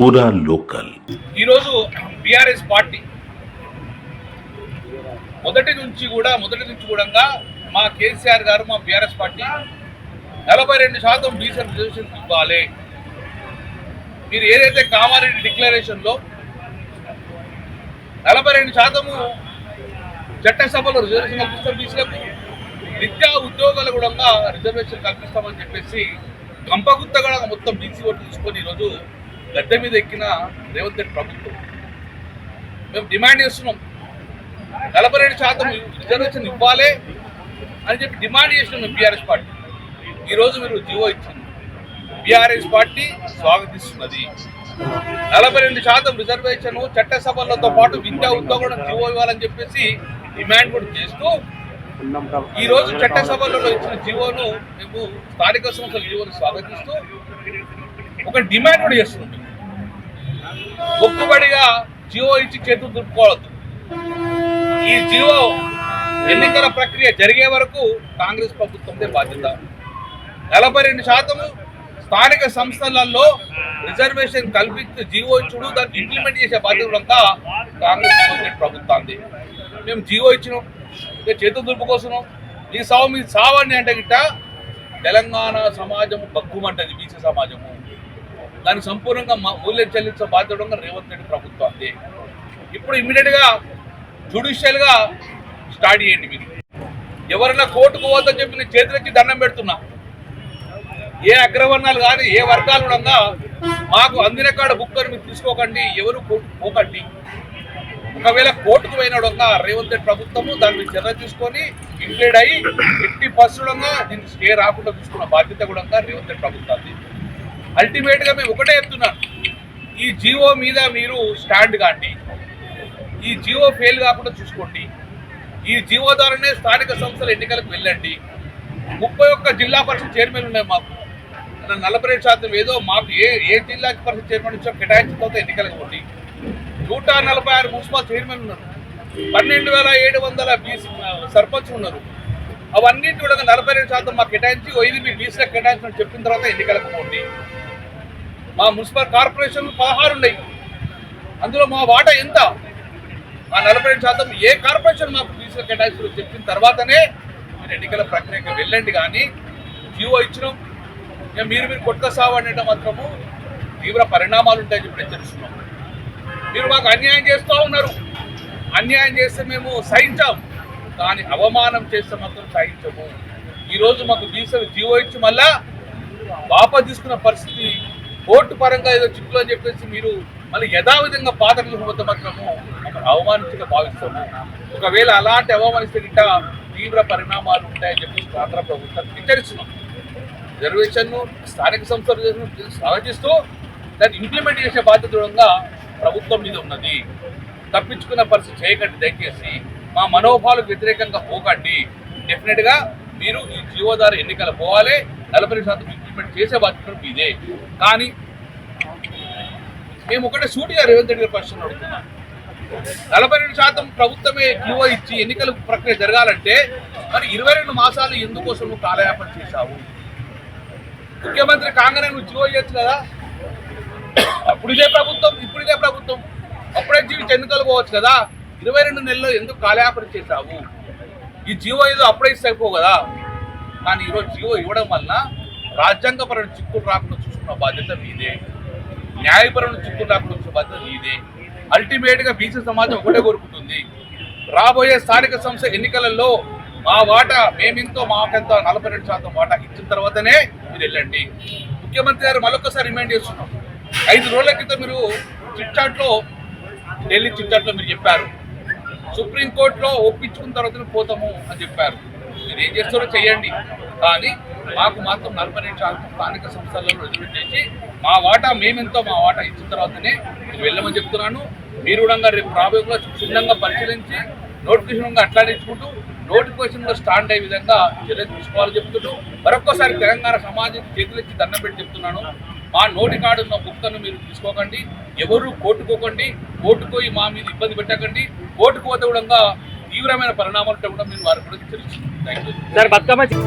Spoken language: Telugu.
పూరా లోకల్. ఈరోజు బీఆర్ఎస్ పార్టీ మొదటి నుంచి కూడా మొదటి నుంచి కూడా మా కేసీఆర్ గారు మా బీఆర్ఎస్ పార్టీ నలభై రెండు శాతం బీసీ రిజర్వేషన్ ఇవ్వాలి. మీరు ఏదైతే కామారెడ్డి డిక్లరేషన్లో నలభై రెండు శాతము చట్టసభలో రిజర్వేషన్ కల్పిస్తాం బీసీలకు విద్యా ఉద్యోగాలు కూడా రిజర్వేషన్ కల్పిస్తామని చెప్పేసి గంపగుత్తగా మొత్తం బీసీ ఓట్లు తీసుకొని ఈరోజు గద్దె మీద ఎక్కిన రేవంత్ రెడ్డి ప్రభుత్వం. మేము డిమాండ్ చేస్తున్నాం. నలభై రెండు శాతం రిజర్వేషన్ ఇవ్వాలి అని చెప్పి డిమాండ్ చేసినాం మేము బీఆర్ఎస్ పార్టీ. ఈరోజు మీరు జీవో ఇచ్చింది. బీఆర్ఎస్ పార్టీ స్వాగతిస్తున్నది. నలభై రెండు శాతం రిజర్వేషన్ చట్టసభలతో పాటు విద్యా ఉద్యోగం జీవో ఇవ్వాలని చెప్పేసి డిమాండ్ కూడా చేస్తూ ఈ రోజు చట్టసభలలో ఇచ్చిన జీవోను మేము స్థానిక సంస్థల జీవోను స్వాగతిస్తూ ఒక డిమాండ్ కూడా చేస్తున్నాం. మొక్కుబడిగా జీవో ఇచ్చి చేతులు దులుపుకోవద్దు. ఈ జీవో ఎన్నికల ప్రక్రియ జరిగే వరకు కాంగ్రెస్ ప్రభుత్వందే బాధ్యత. నలభై రెండు శాతము స్థానిక సంస్థలలో రిజర్వేషన్ కల్పిస్తూ జీవో ఇచ్చుడు దాన్ని ఇంప్లిమెంట్ చేసే బాధ్యత అంతా కాంగ్రెస్ ప్రభుత్వాన్ని మేము జీవో ఇచ్చినాం ఇంకా చేతులు కోసం ఈ సావు మీ సావాన్ని అంటే గిట్ట తెలంగాణ సమాజం బగ్గుమంటది బీసీ సమాజము. దానికి సంపూర్ణంగా మా మూల్యం చెల్లించే బాధ్యత రేవంత్ రెడ్డి ప్రభుత్వాన్ని ఇప్పుడు ఇమ్మీడియట్గా జ్యుడిషియల్గా స్టార్ట్ చేయండి మీరు. ఎవరైనా కోర్టుకు పోవద్దని చెప్పి నేను చేతులెత్తి దండం పెడుతున్నా. ఏ అగ్రవర్ణాలు కానీ ఏ వర్గాలు కూడా మాకు అందిన కాడ బుక్ అని మీరు తీసుకోకండి ఎవరు పోకండి. ఒకవేళ కోర్టుకు పోయినడంగా రేవంత్ రెడ్డి ప్రభుత్వము దాన్ని చర్య తీసుకొని ఇంప్లీడ్ అయ్యి ఎట్టి పరిస్థితులంగా దీన్ని స్టే రాకుండా చూసుకున్న బాధ్యత కూడా రేవంత్ రెడ్డి ప్రభుత్వాన్ని అల్టిమేట్గా మేము ఒకటే చెప్తున్నాం. ఈ జియో మీద మీరు స్టాండ్ కాండి. ఈ జియో ఫెయిల్ కాకుండా చూసుకోండి. ఈ జియో ద్వారానే స్థానిక సంస్థల ఎన్నికలకు వెళ్ళండి. ముప్పై ఒక్క జిల్లా పరిషత్ చైర్మన్ ఉన్నాయి మాకు. నలభై శాతం ఏదో మాకు ఏ ఏ జిల్లా పరిషత్ చైర్మన్ ఇచ్చో కేటాయించిన తర్వాత ఎన్నికలకు పోండి. నూట నలభై ఆరు మున్సిపల్ చైర్మన్ ఉన్నారు. పన్నెండు వేల ఏడు వందల బీసీ సర్పంచ్ ఉన్నారు. అవన్నీ కూడా నలభై రెండు శాతం మాకు కేటాయించి ఓ ఇది మీ బీసీలకు కేటాయించమని చెప్పిన తర్వాత ఎన్నికలకు పోండి. మా మున్సిపల్ కార్పొరేషన్లు పదహారు ఉన్నాయి. అందులో మా వాటా ఎంత? ఆ నలభై రెండు శాతం ఏ కార్పొరేషన్ మాకు బీసీలకు కేటాయించాలో చెప్పిన తర్వాతనే మీరు ఎన్నికల ప్రక్రియకి వెళ్ళండి కానీ జీవో ఇచ్చినాం. ఇక మీరు మీరు కొత్త అనేట మాత్రము తీవ్ర పరిణామాలు ఉంటాయని చెప్పి హెచ్చరిస్తున్నాం. మీరు మాకు అన్యాయం చేస్తూ ఉన్నారు. అన్యాయం చేస్తే మేము సహించాము కానీ అవమానం చేస్తే మాత్రం సాగించము ఈరోజు మాకు బీసీ జీవో ఇచ్చి మళ్ళా వాపస్ తీసుకున్న పరిస్థితి కోర్టు పరంగా ఏదో చిక్కులు అని చెప్పేసి మీరు మళ్ళీ యథావిధంగా పాత్రలు పోతే మాత్రము ఒక అవమానించగా భావిస్తాము. ఒకవేళ అలాంటి అవమానిస్తే గిట్ట తీవ్ర పరిణామాలు ఉంటాయని చెప్పేసి రాష్ట్ర ప్రభుత్వం హెచ్చరిస్తున్నాం. రిజర్వేషన్ను స్థానిక సంస్థలు రిజర్వేషన్ స్వాగతిస్తూ దాన్ని ఇంప్లిమెంట్ చేసే బాధ్యత కూడా ప్రభుత్వం మీద ఉన్నది. తప్పించుకున్న పరిస్థితి చేయకండి దయచేసి. మా మనోభావాలకు వ్యతిరేకంగా పోకండి. డెఫినెట్గా మీరు ఈ జీవోదారు ఎన్నికలు పోవాలి. నలభై శాతం ఇంప్లిమెంట్ చేసే బాధ్యత మీదే. కానీ మేము ఒకటే సూటిగా రేవంత్ రెడ్డి గారి ప్రశ్న అడుగుతున్నాం. నలభై రెండు శాతం ప్రభుత్వమే జీవో ఇచ్చి ఎన్నికల ప్రక్రియ జరగాలంటే మరి ఇరవై రెండు మాసాలు ఎందుకోసం నువ్వు కాలయాపన చేశావు? ముఖ్యమంత్రి కాగానే నువ్వు జీవో చేయొచ్చు కదా? అప్పుడు ఇదే ప్రభుత్వం ఇప్పుడు ఇదే ప్రభుత్వం. అప్పుడే జీవించి ఎన్నికలు పోవచ్చు కదా? ఇరవై రెండు నెలల్లో ఎందుకు కాలయాపన చేశావు? ఈ జీవో ఏదో అప్పుడే ఇస్తే కదా. కానీ ఈరోజు జీవో ఇవ్వడం వలన రాజ్యాంగపరమైన చిక్కులు రాకుండా చూసుకున్న బాధ్యత మీదే న్యాయపరమైన చిక్కులు రాకుండా చూసిన బాధ్యత మీదే అల్టిమేట్గా బీసీ సమాజం ఒకటే కోరుకుంటుంది. రాబోయే స్థానిక సంస్థ ఎన్నికలలో మా వాటా మేమింతో మాకెంతో నలభై రెండు శాతం వాటా ఇచ్చిన తర్వాతనే మీరు వెళ్ళండి. ముఖ్యమంత్రి గారు మరొకసారి రిమైండ్ చేస్తున్నాం. ఐదు రోజుల క్రితం మీరు చిట్చాట్లో ఢిల్లీ చిట్చాట్లో మీరు చెప్పారు. సుప్రీంకోర్టులో ఒప్పించుకున్న తర్వాత పోతాము అని చెప్పారు. మీరు ఏం చేస్తారో చేయండి కానీ మాకు మాత్రం నలభై రెండు శాతం స్థానిక సంస్థలలో రిజర్వేట్ చేసి మా వాటా మేమెంతో మా వాటా ఇచ్చిన తర్వాతనే నేను వెళ్ళమని చెప్తున్నాను. మీరు కూడా రేపు రాబోయేలో క్షుణ్ణంగా పరిశీలించి నోటిఫికేషన్ అట్లానే ఇచ్చుకుంటూ నోటిఫికేషన్లో స్టాండ్ అయ్యే విధంగా చర్యలు తీసుకోవాలని చెప్తుంటూ మరొక్కసారి తెలంగాణ సమాజం చేతులెచ్చి దండం పెట్టి చెప్తున్నాను. మా నోటి కాడు ఉన్న మీరు తీసుకోకండి ఎవరు కోర్టుకోకండి కోర్టుకోయి మా మీద ఇబ్బంది పెట్టకండి కోర్టుకు పోతే కూడా తీవ్రమైన పరిణామాలు కూడా మీరు వారికి కూడా తెలుసు థ్యాంక్ యూ